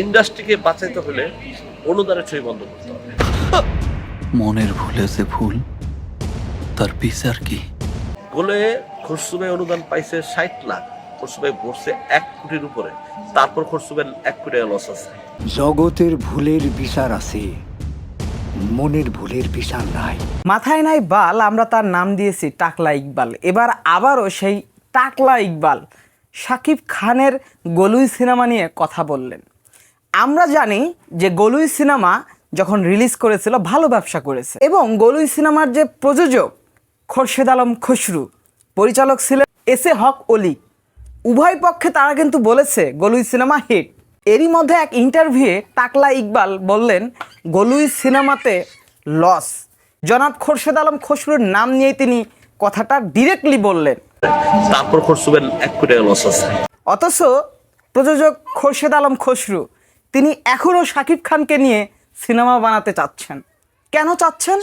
ইন্ডাস্ট্রিকে বাঁচাইতে হলে অনুদানের ছবি বন্ধ করতে হবে। মনের ভুলে যে ভুল তার বিচার কি? গোলে খরসুমে অনুদান পাইছে ষাট লাখ খরসুমে বসছে এক কোটির উপরে তারপর খরসুমের এক কোটি লস আছে। জগতের ভুলের বিচার আছে মনের ভুলের বিচার নাই। মাথায় নাই বাল আমরা তার নাম দিয়েছি টাকলা ইকবাল। এবার আবারও সেই টাকলা ইকবাল শাকিব খানের গলুই সিনেমা নিয়ে কথা বললেন। আমরা জানি যে গলুই সিনেমা যখন রিলিজ করেছিল ভালো ব্যবসা করেছে। এবং গলুই সিনেমার যে প্রযোজক খোরশেদ আলম খসরু পরিচালক ছিলেন এস এ হক অলি। উভয় পক্ষে তারা কিন্তু বলেছে গলুই সিনেমা হিট। এরই মধ্যে এক ইন্টারভিউয়ে তাকলা ইকবাল বললেন গলুই সিনেমাতে লস জনাব খোরশেদ আলম খসরুর নাম নিয়ে তিনি কথাটা ডিরেক্টলি বললেন। তারপর এক কোটি লস আছে। অথচ প্রযোজক খোরশেদ আলম খসরু তিনি এখনও শাকিব খানকে নিয়ে সিনেমা বানাতে চাচ্ছেন। কেন চাচ্ছেন?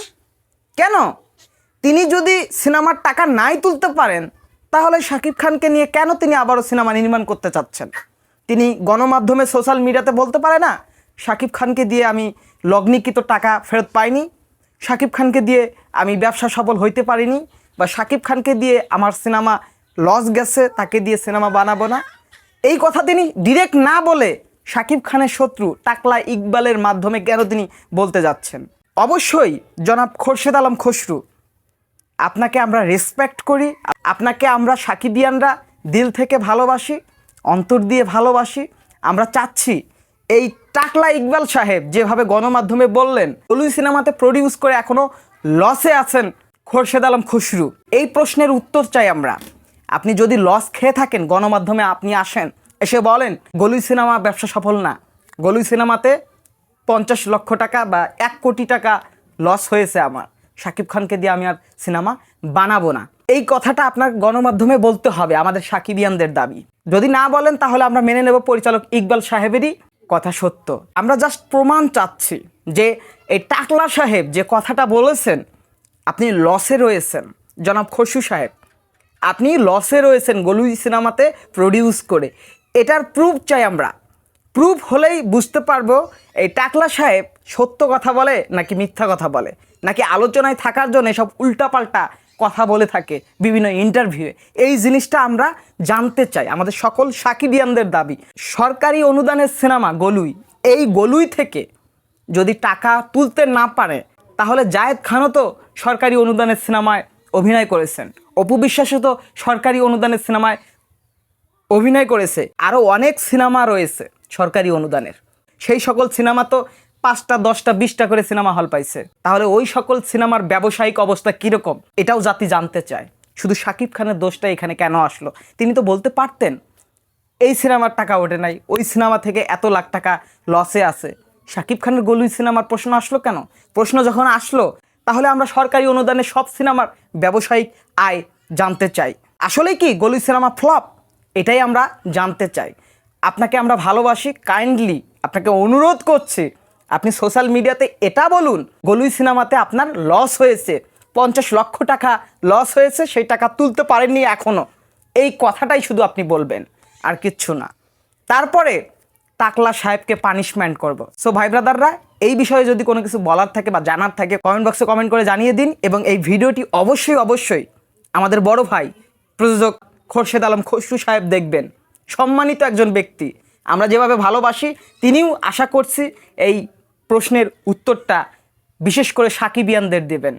কেন? তিনি যদি সিনেমার টাকা নাই তুলতে পারেন, তাহলে শাকিব খানকে নিয়ে কেন তিনি আবারও সিনেমা নির্মাণ করতে চাচ্ছেন? তিনি গণমাধ্যমে সোশ্যাল মিডিয়াতে বলতে পারে না, শাকিব খানকে দিয়ে আমি লগ্নিকৃত টাকা ফেরত পাইনি, শাকিব খানকে দিয়ে আমি ব্যবসা সফল হইতে পারিনি, বা শাকিব খানকে দিয়ে আমার সিনেমা লস গেছে, তাকে দিয়ে সিনেমা বানাবো না। এই কথা তিনি ডিরেক্ট না বলে শাকিব খানের শত্রু টাকলা ইকবালের মাধ্যমে কেন তিনি বলতে যাচ্ছেন? অবশ্যই, জনাব খোরশেদ আলম খসরু। আপনাকে আমরা রেসপেক্ট করি, আপনাকে আমরা সাকিবিয়ানরা দিল থেকে ভালোবাসি, অন্তর দিয়ে ভালোবাসি, আমরা চাচ্ছি এই টাকলা ইকবাল সাহেব যেভাবে গণমাধ্যমে বললেন অলুই সিনেমাতে প্রডিউস করে এখনও লসে আছেন খোরশেদ আলম খসরু। এই প্রশ্নের উত্তর চাই আমরা। আপনি যদি লস খেয়ে থাকেন, গণমাধ্যমে আপনি আসেন এসে বলেন গলুই সিনেমা ব্যবসা সফল না। গলুই সিনেমাতে পঞ্চাশ লক্ষ টাকা বা এক কোটি টাকা লস হয়েছে আমার। শাকিব খানকে দিয়ে আমি আর সিনেমা বানাবো না। এই কথাটা আপনার গণমাধ্যমে বলতে হবে, আমাদের সাকিবিয়ানদের দাবি। যদি না বলেন, তাহলে আমরা মেনে নেব পরিচালক ইকবাল সাহেবেরই কথা সত্য। আমরা জাস্ট প্রমাণ চাচ্ছি যে এই টাকলা সাহেব যে কথাটা বলেছেন, আপনি লসে রয়েছেন। জনাব খসু সাহেব, আপনি লসে রয়েছেন গলুই সিনেমাতে প্রডিউস করে। এটার প্রুফ চাই আমরা। প্রুফ হলেই বুঝতে পারব এই টাকলা সাহেব সত্য কথা বলে নাকি মিথ্যা কথা বলে। নাকি আলোচনায় থাকার জন্য সব উল্টাপাল্টা কথা বলে থাকে বিভিন্ন ইন্টারভিউয়ে এই জিনিসটা আমরা জানতে চাই। আমাদের সকল সাকিবিয়ানদের দাবি। সরকারি অনুদানের সিনেমা গলুই। এই গলুই থেকে যদি টাকা তুলতে না পারে, তাহলে জায়েদ খানও তো সরকারি অনুদানের সিনেমায় অভিনয় করেছেন। অপু বিশ্বাসও তো সরকারি অনুদানের সিনেমায় অভিনয় করেছে। আরও অনেক সিনেমা রয়েছে সরকারি অনুদানের। সেই সকল সিনেমা তো পাঁচটা, দশটা, বিশটা করে সিনেমা হল পাইছে। তাহলে ওই সকল সিনেমার ব্যবসায়িক অবস্থা কীরকম? এটাও জাতি জানতে চায়। শুধু শাকিব খানের দোষটা এখানে কেন আসলো? তিনি তো বলতে পারতেন, এই সিনেমার টাকা ওঠে নাই, ওই সিনেমা থেকে এত লাখ টাকা লসে আছে। শাকিব খানের গলুই সিনেমার প্রশ্ন আসলো কেন? প্রশ্ন যখন আসলো, তাহলে আমরা সরকারি অনুদানে সব সিনেমার ব্যবসায়িক আয় জানতে চাই। আসলে কি গলুই সিনেমা ফ্লপ? এটাই আমরা জানতে চাই। আপনাকে আমরা ভালোবাসি কাইন্ডলি আপনাকে অনুরোধ করছি, আপনি সোশ্যাল মিডিয়াতে এটা বলুন, গলুই সিনেমাতে আপনার লস হয়েছে, পঞ্চাশ লক্ষ টাকা লস হয়েছে, সেই টাকা তুলতে পারেননি এখনও এই কথাটাই শুধু আপনি বলবেন, আর কিচ্ছু না। তারপরে তাকলা সাহেবকে পানিশমেন্ট করব। সো ভাই ব্রাদাররা, এই বিষয়ে যদি কোনো কিছু বলার থাকে বা জানার থাকে কমেন্ট বক্সে কমেন্ট করে জানিয়ে দিন, এবং এই ভিডিওটি অবশ্যই অবশ্যই আমাদের বড় ভাই, প্রযোজক খোরশেদ আলম খসরু সাহেব দেখবেন। সম্মানিত একজন ব্যক্তি। আমরা যেভাবে ভালোবাসি, তিনিও আশা করছি এই প্রশ্নের উত্তরটা বিশেষ করে সাকিবিয়ানদের দেবেন।